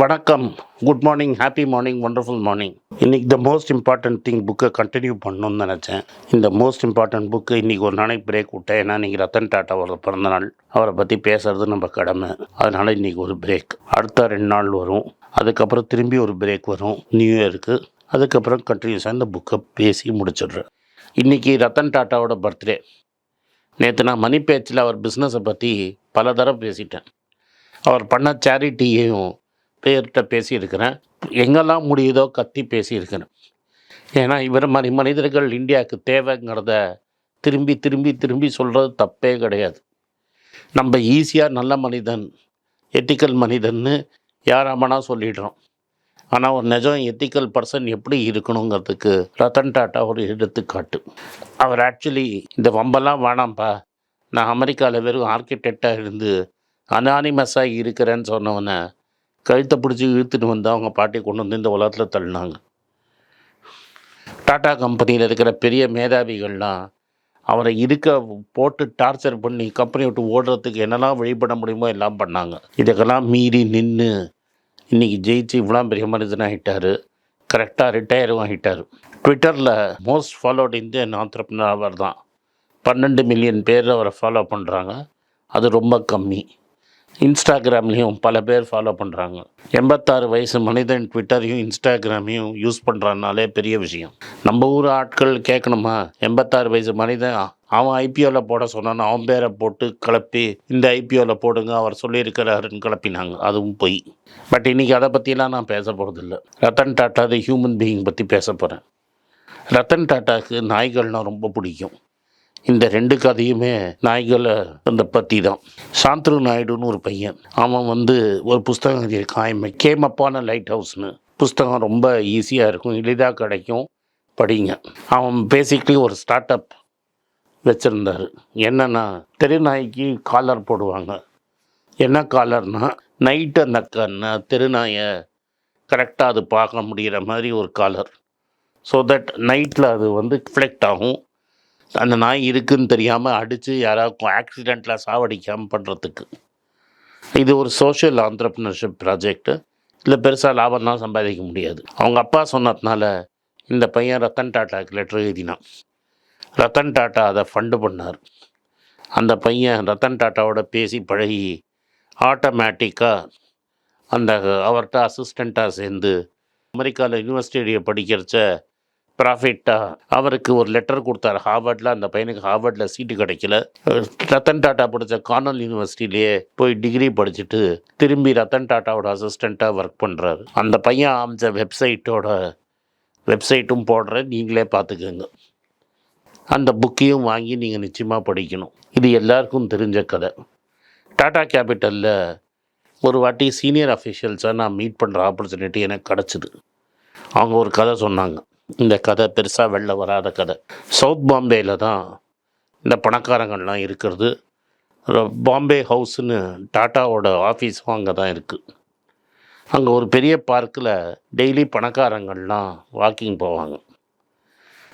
வணக்கம். Good morning happy morning wonderful morning இன்னைக்கு the most important thing புக்கை continue பண்ணணும்னு நினச்சேன். இந்த மோஸ்ட் இம்பார்ட்டன்ட் புக்கு இன்றைக்கி ஒரு நாளைக்கு பிரேக் விட்டேன். ஏன்னா இன்றைக்கி ரத்தன் டாட்டா அவரோட பிறந்த நாள். அவரை பற்றி பேசுறது நம்ம கடமை. அதனால் இன்றைக்கி ஒரு பிரேக் அடுத்த ரெண்டு நாள் வரும். அதுக்கப்புறம் திரும்பி ஒரு பிரேக் வரும். நியூ இயருக்கு அதுக்கப்புறம் கண்டினியூஸாக இந்த புக்கை பேசி முடிச்சிடுறேன். இன்றைக்கி ரத்தன் டாட்டாவோட பர்த்டே நேற்று நான் மணி பேச்சில் அவர் பிஸ்னஸை பற்றி பல தடவை பேசிட்டேன். அவர் பண்ண சேரிட்டியையும் பேர்கிட்ட பேசியிருக்கிறேன். எங்கெல்லாம் முடியுதோ கத்தி பேசியிருக்கிறேன். ஏன்னா இவர் மாதிரி மனிதர்கள் இந்தியாவுக்கு தேவைங்கிறத திரும்பி திரும்பி திரும்பி சொல்கிறது தப்பே கிடையாது. நம்ம ஈஸியாக நல்ல மனிதன் எத்திக்கல் மனிதன்னு யாராமனா சொல்லிடுறோம். ஆனால் ஒரு நிஜம் எத்திக்கல் பர்சன் எப்படி இருக்கணுங்கிறதுக்கு ரத்தன் டாட்டா ஒரு எடுத்துக்காட்டு. அவர் ஆக்சுவலி இந்த வம்பெல்லாம் வேணாம்ப்பா. நான் அமெரிக்காவில் வெறும் ஆர்கிடெக்டாக இருந்து அனானிமஸாக இருக்கிறேன்னு சொன்னவனை கழுத்தை பிடிச்சி இழுத்துட்டு வந்து அவங்க பாட்டி கொண்டு வந்து இந்த உலகத்தில் தள்ளினாங்க. டாடா கம்பெனியில் இருக்கிற பெரிய மேதாவிகள்லாம் அவரை இருக்க போட்டு டார்ச்சர் பண்ணி கம்பெனி விட்டு ஓடுறதுக்கு என்னெல்லாம் வழிபட முடியுமோ எல்லாம் பண்ணாங்க. இதுக்கெல்லாம் மீறி நின்று இன்றைக்கி ஜெயிச்சு இவ்வளோ பெரிய மனிதனாகிட்டார் கரெக்டாக ரிட்டையரும் ஆகிட்டார் ட்விட்டரில் மோஸ்ட் ஃபாலோட் இந்தியன் ஆண்டர்பனர் அவர் தான் பன்னெண்டு மில்லியன் பேர் அவரை ஃபாலோ பண்ணுறாங்க அது ரொம்ப கம்மி. இன்ஸ்டாகிராம்லேயும் பல பேர் ஃபாலோ பண்ணுறாங்க எண்பத்தாறு வயசு மனிதன் ட்விட்டரையும் இன்ஸ்டாகிராமையும் யூஸ் பண்ணுறான்னாலே பெரிய விஷயம். நம்ம ஊர் ஆட்கள் கேட்கணுமா எண்பத்தாறு வயசு மனிதன் அவன் ஐபிஓவில் போட சொன்னான் அவன் பேரை போட்டு கிளப்பி இந்த ஐபிஓவில் போடுங்க அவர் சொல்லியிருக்கிறாருன்னு கிளப்பினாங்க. அதுவும் பொய். பட் இன்றைக்கி அதை பற்றிலாம் நான் பேச போகிறதில்ல Ratan Tata the human being பற்றி பேச போகிறேன் ரத்தன் டாட்டாவுக்கு நாய்கள்னால் ரொம்ப பிடிக்கும். இந்த ரெண்டு கதையுமே நாய்களை அந்த பற்றி தான். சாந்தரு நாயுடுன்னு ஒரு பையன். அவன் வந்து ஒரு புஸ்தகம் எழுதியிருக்கான். கேம் அப்பான லைட் ஹவுஸ்னு புஸ்தகம் ரொம்ப ஈஸியாக இருக்கும். எளிதாக கிடைக்கும் படிங்க. அவன் பேசிக்லி ஒரு ஸ்டார்ட் அப் வச்சுருந்தார். என்னென்னா தெருநாய்க்கு காலர் போடுவாங்க. என்ன காலர்னால் நைட்டு அந்த க தெருநாயை கரெக்டாக அது பார்க்க முடிகிற மாதிரி ஒரு காலர் ஸோ தட் நைட்டில் அது வந்து ஃப்ளெக்ட் ஆகும். அந்த நாய் இருக்குன்னு தெரியாமல் அடித்து யாராவது ஆக்சிடெண்ட்டில் சாவடிக்காமல் பண்ணுறதுக்கு இது ஒரு சோஷியல் ஆண்டர்ப்ரினர்ஷிப் ப்ராஜெக்ட்டு இதில் பெருசாக லாபம்லாம் சம்பாதிக்க முடியாது. அவங்க அப்பா சொன்னதுனால இந்த பையன் ரத்தன் டாட்டாக்கு லெட்டர் எழுதினான். ரத்தன் டாட்டா அதை ஃபண்டு பண்ணார். அந்த பையன் ரத்தன் டாட்டாவோட பேசி பழகி ஆட்டோமேட்டிக்காக அந்த அவர்கிட்ட அசிஸ்டண்ட்டாக சேர்ந்து அமெரிக்காவில் யூனிவர்சிட்டியை படிக்கிறச்ச ப்ராஃபிட்டாக அவருக்கு ஒரு லெட்டர் கொடுத்தாரு. ஹார்வர்டில் அந்த பையனுக்கு ஹார்வர்டில் சீட்டு கிடைக்கல. ரத்தன் டாட்டா படித்த கார்னல் யூனிவர்சிட்டிலேயே போய் டிகிரி படிச்சுட்டு திரும்பி ரத்தன் டாட்டாவோட அசிஸ்டண்ட்டாக ஒர்க் பண்ணுறாரு அந்த பையன் அமைச்ச வெப்சைட்டோட வெப்சைட்டும் போடுறேன். நீங்களே பார்த்துக்கோங்க. அந்த புக்கையும் வாங்கி நீங்கள் நிச்சயமாக படிக்கணும். இது எல்லாருக்கும் தெரிஞ்ச கதை. டாடா கேபிட்டலில் ஒரு வாட்டி சீனியர் அஃபிஷியல்ஸாக நான் மீட் பண்ணுற ஆப்பர்ச்சுனிட்டி எனக்கு கிடச்சிது. அவங்க ஒரு கதை சொன்னாங்க. இந்த கதை பெருசாக வெளில வராத கதை. சவுத் பாம்பேயில் தான் இந்த பணக்காரங்கள்லாம் இருக்கிறது. பாம்பே ஹவுஸ்னு டாட்டாவோட ஆஃபீஸும் அங்கே தான் இருக்குது அங்கே ஒரு பெரிய பார்க்கில் டெய்லி பணக்காரங்கள்லாம் வாக்கிங் போவாங்க.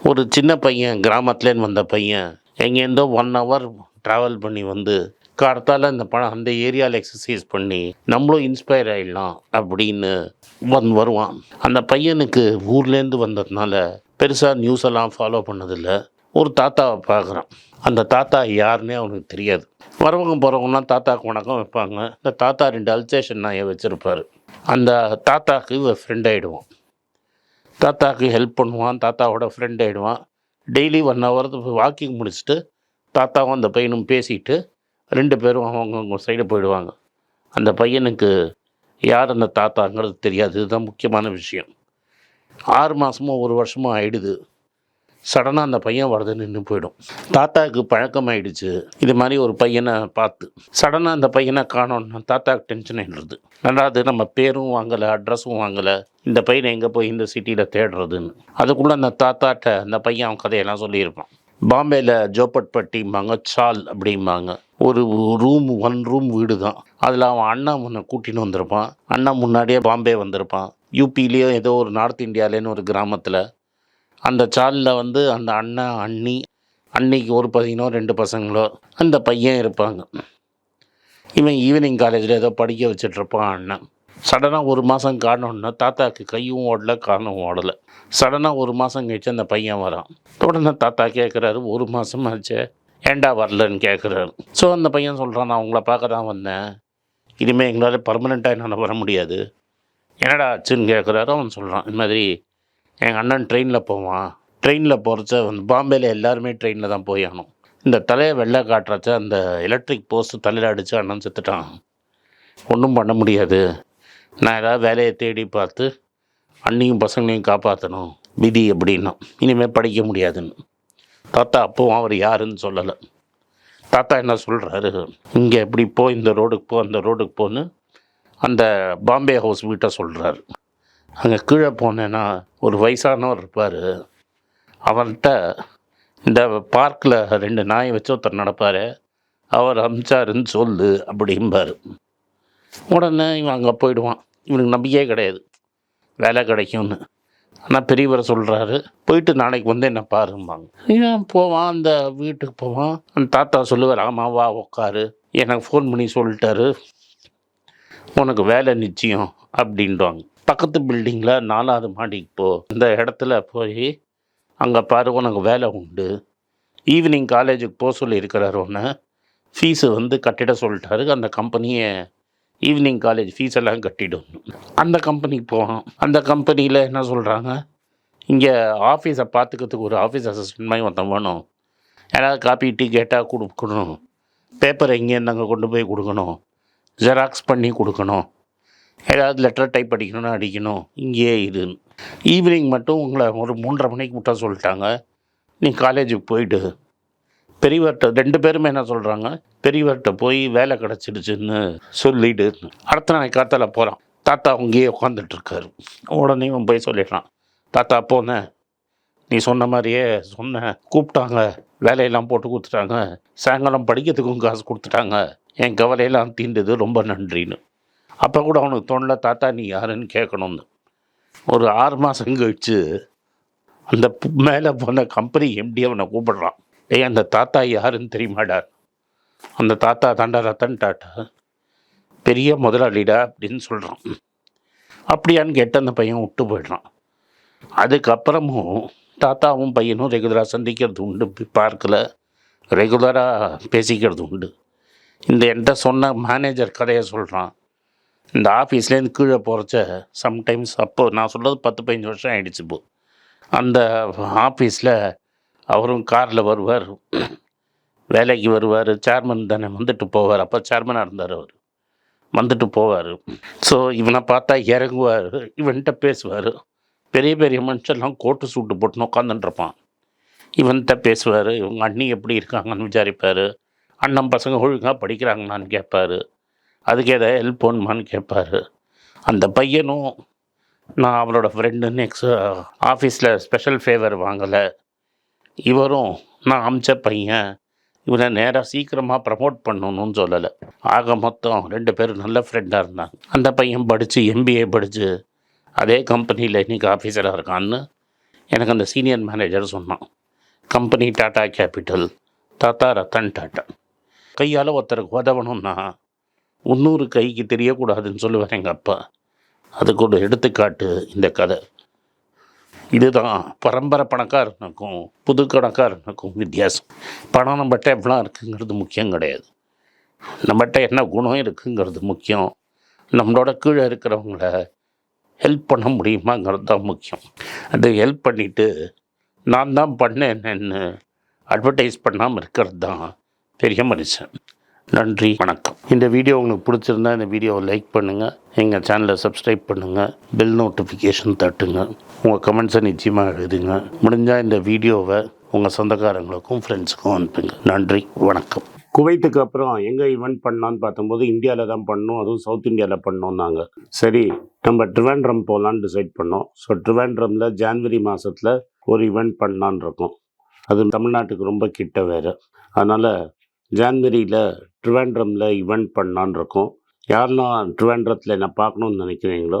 ஒரு சின்ன பையன் கிராமத்துலேருந்து வந்த பையன் எங்கேருந்தோ ஒன் ஹவர் ட்ராவல் பண்ணி வந்து கார்த்தால இந்த பணம் அந்த ஏரியாவில் எக்ஸசைஸ் பண்ணி நம்மளும் இன்ஸ்பயர் ஆகிடலாம் அப்படின்னு வந் வருவான். அந்த பையனுக்கு ஊர்லேருந்து வந்ததுனால பெருசாக நியூஸ் எல்லாம் ஃபாலோ பண்ணதில்லை. ஒரு தாத்தாவை பார்க்குறான். அந்த தாத்தா யாருன்னே அவனுக்கு தெரியாது. வரவங்க போகிறவங்கலாம் தாத்தாக்கு வணக்கம் வைப்பாங்க. இந்த தாத்தா ரெண்டு அல்சேஷன் நாயை வச்சுருப்பாரு. அந்த தாத்தாவுக்கு இவன் ஃப்ரெண்ட் ஆகிடுவான் தாத்தாவுக்கு ஹெல்ப் பண்ணுவான். தாத்தாவோட ஃப்ரெண்ட் ஆகிடுவான் டெய்லி ஒன் ஹவர் வாக்கிங் முடிச்சுட்டு தாத்தாவும் அந்த பையனும் பேசிட்டு ரெண்டு பேரும் அவங்கவுங்க சைடு போயிடுவாங்க. அந்த பையனுக்கு யார் அந்த தாத்தாங்கிறது தெரியாது. இதுதான் முக்கியமான விஷயம். ஆறு மாதமோ ஒரு வருஷமோ ஆயிடுது. சடனாக அந்த பையன் வரது நின்று போயிடும். தாத்தாவுக்கு பழக்கமாயிடுச்சு. இது மாதிரி ஒரு பையனை பார்த்து. சடனாக அந்த பையனை காணோன்னா தாத்தாவுக்கு டென்ஷன் ஆகிடுறது ரெண்டாவது நம்ம பேரும் வாங்கலை அட்ரஸும் வாங்கலை. இந்த பையனை எங்கே போய் இந்த சிட்டியில் தேடுறதுன்னு. அதுக்குள்ளே அந்த தாத்தாட்ட அந்த பையன் அவன் கதையெல்லாம் சொல்லியிருப்பான். பாம்பேயில் ஜோப்பட்பட்டிம்பாங்க சால் அப்படிம்பாங்க. ஒரு ரூம் ஒன் ரூம் வீடு தான் அதில் அவன் அண்ணா முன்ன கூட்டின்னு வந்திருப்பான். அண்ணா முன்னாடியே பாம்பே வந்திருப்பான். யூபிலேயோ ஏதோ ஒரு நார்த் இந்தியாலேன்னு ஒரு கிராமத்தில். அந்த சாலில் வந்து அந்த அண்ணன் அண்ணி அன்னைக்கு ஒரு பையனோ ரெண்டு பசங்களோ அந்த பையன் இருப்பாங்க. இவன் ஈவினிங் காலேஜில் ஏதோ படிக்க வச்சிட்ருப்பான் அண்ணன் சடனாக ஒரு மாதம் காணோன்னா தாத்தாக்கு கையும் ஓடல காணும் ஓடலை. சடனாக ஒரு மாதம் கழிச்சு அந்த பையன் வரான். உடனே தாத்தா கேட்குறாரு ஒரு மாதம் ஆச்சே ஏன்டா வரலன்னு கேட்குறாரு ஸோ அந்த பையன் சொல்கிறான் நான் உங்களை பார்க்க தான் வந்தேன். இனிமேல் எங்களால் பர்மனெண்ட்டாக என்னால் வர முடியாது. என்னடா ஆச்சுன்னு கேட்குறாரு அவன் சொல்கிறான் இந்த மாதிரி எங்கள் அண்ணன் ட்ரெயினில் போவான். ட்ரெயினில் போகிறச்ச வந்து பாம்பேயில் எல்லாருமே ட்ரெயினில் தான் போய் ஆகணும். இந்த தலையை வெள்ளை காட்டுறச்ச அந்த எலக்ட்ரிக் போஸ்ட்டு தலையில் அடித்து அண்ணன் செத்துட்டான். ஒன்றும் பண்ண முடியாது. நான் ஏதாவது வேலையை தேடி பார்த்து அண்ணியும் பசங்களையும் காப்பாற்றணும் விதி அப்படின்னா. இனிமேல் படிக்க முடியாதுன்னு. தாத்தா அப்பவும் அவர் யாருன்னு சொல்லலை. தாத்தா என்ன சொல்கிறாரு இங்கே எப்படி போ இந்த ரோடுக்கு போ அந்த ரோடுக்கு போன்னு அந்த பாம்பே ஹவுஸ் வீட்டை சொல்கிறாரு அங்கே கீழே போனேன்னா ஒரு வயசானவர் இருப்பார். அவர்கிட்ட இந்த பார்க்கில் ரெண்டு நாயை வச்சு ஒருத்தர் நடப்பார். அவர் அமிச்சாருன்னு சொல்லு அப்படிம்பார். உடனே இவன் அங்கே போயிடுவான். இவனுக்கு நம்பிக்கையே கிடையாது. வேலை கிடைக்கும்னு. ஆனால் பெரியவரை சொல்கிறாரு போயிட்டு நாளைக்கு வந்து என்ன பாரும்பாங்க. ஏன் போவான் அந்த வீட்டுக்கு போவான் அந்த தாத்தா சொல்லுவார் ஆமாம் வா உக்காரு. எனக்கு ஃபோன் பண்ணி சொல்லிட்டாரு. உனக்கு வேலை நிச்சயம் அப்படின்வாங்க பக்கத்து பில்டிங்கில் நாலாவது மாடிக்கு போ. இந்த இடத்துல போய் அங்கே பாரு உனக்கு வேலை உண்டு. ஈவினிங் காலேஜுக்கு போக சொல்லிருக்கிறார் ஒன்று ஃபீஸு வந்து கட்டிட சொல்லிட்டாரு. அந்த கம்பெனியை ஈவினிங் காலேஜ் ஃபீஸ் எல்லாம் கட்டிடும். அந்த கம்பெனிக்கு போகணும். அந்த கம்பெனியில் என்ன சொல்கிறாங்க இங்கே ஆஃபீஸை பார்த்துக்கிறதுக்கு ஒரு ஆஃபீஸ் அசிஸ்டன்ட் மாதிரி ஒருத்தன் வேணும். யாராவது காப்பி டீ கேட்டால் கொடுக்கணும். பேப்பர் இங்கேருந்து அங்கே கொண்டு போய் கொடுக்கணும். ஜெராக்ஸ் பண்ணி கொடுக்கணும். ஏதாவது லெட்டர் டைப் அடிக்கணும்னா அடிக்கணும். இங்கேயே இரு. ஈவினிங் மட்டும் உங்களை ஒரு மூன்றரை மணிக்கு விட்டா சொல்லிட்டாங்க. நீ காலேஜுக்கு போயிட்டு பெரியவர்கிட்ட ரெண்டு பேருமே என்ன சொல்கிறாங்க பெரியவர்கிட்ட போய் வேலை கிடச்சிடுச்சுன்னு சொல்லிட்டு அடுத்த நாளைக்கு காத்தால போகிறான் தாத்தா அங்கேயே உட்காந்துட்ருக்காரு உடனே இவன் போய் சொல்லிடுறான். தாத்தா போனேன் நீ சொன்ன மாதிரியே சொன்னேன் கூப்பிட்டாங்க. வேலையெல்லாம் போட்டு கொடுத்துட்டாங்க. சாயங்காலம் படிக்கிறதுக்கும் காசு கொடுத்துட்டாங்க. என் கவலையெல்லாம் தீண்டது. ரொம்ப நன்றின்னு. அப்போ கூட அவனுக்கு தோணல தாத்தா நீ யாருன்னு கேட்கணும்னு. ஒரு ஆறு மாதம் கழிச்சு அந்த மேலே போன கம்பெனி எம்டி அவனை கூப்பிடுறான். ஏய் அந்த தாத்தா யாருன்னு தெரியுமாடா? அந்த தாத்தா தாண்டா ரத்தன் டாட்டா பெரிய முதலாளிடா அப்படின்னு சொல்கிறான் அப்படியான்னு கேட்டு அந்த பையன் விட்டு போயிடுறான். அதுக்கப்புறமும் தாத்தாவும் பையனும் ரெகுலராக சந்திக்கிறது உண்டு பார்க்கில். ரெகுலராக பேசிக்கிறது உண்டு. இந்த என்கிட்ட சொன்ன மேனேஜர் கதையை சொல்கிறான் இந்த ஆஃபீஸ்லேருந்து கீழே போகிறச்ச சம்டைம்ஸ் அப்போது நான் சொல்கிறது பத்து பதினஞ்சு வருஷம் ஆகிடுச்சு இப்போ. அந்த ஆஃபீஸில் அவரும் காரில் வருவார். வேலைக்கு வருவார். சேர்மன் தானே வந்துட்டு போவார். அப்போ சேர்மனாக இருந்தார் அவர். வந்துட்டு போவார். ஸோ இவனை பார்த்தா இறங்குவார். இவன்கிட்ட பேசுவார். பெரிய பெரிய மனுஷெல்லாம் கோட்டு சூட்டு போட்டுன்னு உட்காந்துட்டுருப்பான் இவன்கிட்ட பேசுவார். இவங்க அண்ணி எப்படி இருக்காங்கன்னு விசாரிப்பார். அண்ணன் பசங்க ஒழுங்காக படிக்கிறாங்களான்னு கேட்பார். அதுக்கு ஏதாவது ஹெல்ப் பண்ணுமான்னு கேட்பார். அந்த பையனும் நான் அவளோட ஃப்ரெண்டுன்னு எக்ஸ் ஆஃபீஸில் ஸ்பெஷல் ஃபேவர் வாங்கலை. இவரும் நான் அமிச்ச பையன் இவனை நேராக சீக்கிரமாக ப்ரமோட் பண்ணணும்னு சொல்லலை. ஆக மொத்தம் ரெண்டு பேரும் நல்ல ஃப்ரெண்டாக இருந்தாங்க. அந்த பையன் படித்து எம்பிஏ படித்து அதே கம்பெனியில் இன்றைக்கி ஆஃபீஸராக இருக்கான்னு எனக்கு அந்த சீனியர் மேனேஜர் சொன்னான். கம்பெனி டாடா கேபிட்டல் தாத்தா ரத்தன் டாட்டா. கையால் ஒருத்தருக்கு உதவணும்னா இன்னொரு கைக்கு தெரியக்கூடாதுன்னு சொல்லுவார் எங்கள் அப்பா. அதுக்கு ஒரு எடுத்துக்காட்டு இந்த கதை. இதுதான் பரம்பரை பணக்காரனுக்கும் புது கணக்காரனுக்கும் வித்தியாசம். பணம் நம்மகிட்ட எவ்வளோ இருக்குங்கிறது முக்கியம் கிடையாது. நம்மகிட்ட என்ன குணம் இருக்குங்கிறது முக்கியம். நம்மளோட கீழே இருக்கிறவங்கள ஹெல்ப் பண்ண முடியுமாங்கிறது தான் முக்கியம். அதை ஹெல்ப் பண்ணிவிட்டு நான் தான் பண்ணேன்னு அட்வர்டைஸ் பண்ணாமல் இருக்கிறது தான் பெரிய மனுஷன். நன்றி வணக்கம். இந்த வீடியோ உங்களுக்கு பிடிச்சிருந்தா இந்த வீடியோவை லைக் பண்ணுங்கள் எங்கள் சேனலை சப்ஸ்கிரைப் பண்ணுங்கள் பெல் நோட்டிஃபிகேஷன் தட்டுங்க. உங்கள் கமெண்ட்ஸை நிச்சயமாக எழுதுங்க. முடிஞ்சால் இந்த வீடியோவை உங்கள் சொந்தக்காரங்களுக்கும் ஃப்ரெண்ட்ஸுக்கும் அனுப்புங்க. நன்றி வணக்கம். குவைத்துக்கு அப்புறம் எங்கே ஈவெண்ட் பண்ணலான்னு பார்த்தம்போது இந்தியாவில் தான் பண்ணோம். அதுவும் சவுத் இந்தியாவில் பண்ணோம்னாங்க சரி நம்ம ட்ரிவாண்ட்ரம் போகலான்னு டிசைட் பண்ணோம். ஸோ ட்ரிவாண்ட்ரமில் ஜான்வரி மாதத்தில் ஒரு ஈவெண்ட் பண்ணலான்னு இருக்கோம். அது தமிழ்நாட்டுக்கு ரொம்ப கிட்ட வேறு. அதனால் ஜான்வரியில் ட்ரிவாண்ட்ரமில் ஈவெண்ட் பண்ணலான்னு இருக்கோம். யாரெல்லாம் ட்ரிவாண்ட்ரத்தில் என்ன பார்க்கணுன்னு நினைக்கிறீங்களோ